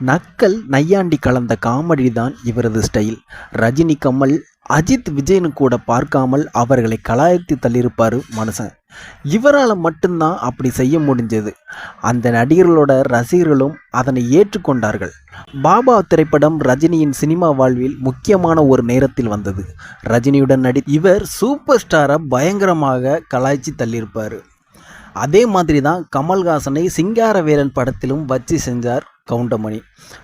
நக்கல் நையாண்டி கலந்த காமெடி தான் இவரது ஸ்டைல் ரஜினி கமல் அஜித் விஜய்னு கூட பார்க்காமல் அவர்களை கலாய்த்து தள்ளியிருப்பார் மனுஷன் இவரால் மட்டும்தான் அப்படி செய்ய முடிஞ்சது. அந்த நடிகர்களோட ரசிகர்களும் அதனை ஏற்றுக்கொண்டார்கள். பாபா திரைப்படம் ரஜினியின் சினிமா வாழ்வில் முக்கியமான ஒரு நேரத்தில் வந்தது. ரஜினியுடன் நடி இவர் சூப்பர் ஸ்டாரை பயங்கரமாக கலாய்ச்சி தள்ளியிருப்பார். அதே மாதிரி தான் கமல்ஹாசனை சிங்காரவேலன் படத்திலும் வச்சு செஞ்சார் கவுண்டமணி.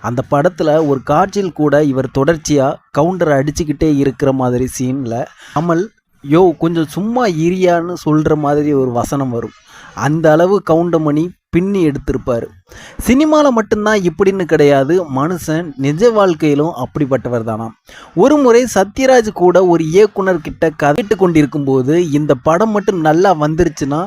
அந்த படத்தில் ஒரு காட்சியில் கூட இவர் தொடர்ச்சியாக கவுண்டரை அடிச்சுக்கிட்டே இருக்கிற மாதிரி சீனில் கமல் யோ கொஞ்சம் சும்மா இரியான்னு சொல்கிற மாதிரி ஒரு வசனம் வரும். அந்த அளவு கவுண்டமணி பின்னி எடுத்திருப்பார். சினிமாவில் மட்டும்தான் இப்படின்னு கிடையாது. மனுஷன் நிஜ வாழ்க்கையிலும் அப்படிப்பட்டவர் தானாம். ஒரு முறை சத்யராஜ் கூட ஒரு இயக்குனர் கிட்ட கதைட்டு கொண்டிருக்கும் போது இந்த படம் மட்டும் நல்லா வந்துருச்சுன்னா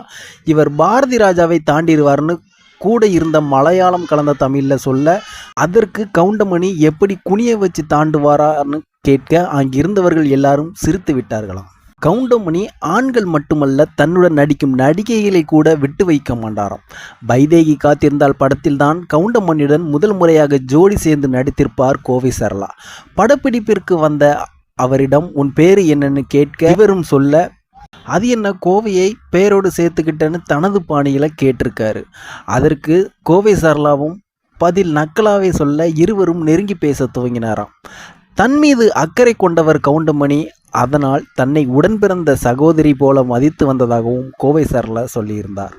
இவர் பாரதி ராஜாவை தாண்டிடுவார்னு கூட இருந்த மலையாளம் கலந்த தமிழில் சொல்ல அதற்கு கவுண்டமணி எப்படி குனிய வச்சு தாண்டுவாரான்னு கேட்க அங்கிருந்தவர்கள் எல்லாரும் சிரித்து விட்டார்களாம். கவுண்டமணி ஆண்கள் மட்டுமல்ல தன்னுடன் நடிக்கும் நடிகைகளை கூட விட்டு வைக்க மாட்டாராம். வைதேகி காத்திருந்தால் படத்தில்தான் கவுண்டமணியுடன் முதல் முறையாக ஜோடி சேர்ந்து நடித்திருப்பார் கோவை சரளா. படப்பிடிப்பிற்கு வந்த அவரிடம் உன் பேரு என்னன்னு கேட்க இவரும் சொல்ல அது என்ன கோவையை பேரோடு சேர்த்துக்கிட்டேன்னு தனது பாணியில் கேட்டிருக்காரு. அதற்கு கோவை சரளாவும் பதில் நக்கலாவே சொல்ல இருவரும் நெருங்கி பேச துவங்கினாராம். தன் மீது அக்கறை கொண்டவர் கவுண்டமணி அதனால் தன்னை உடன் பிறந்த சகோதரி போல மதித்து வந்ததாகவும் கோவை சரளா சொல்லியிருந்தார்.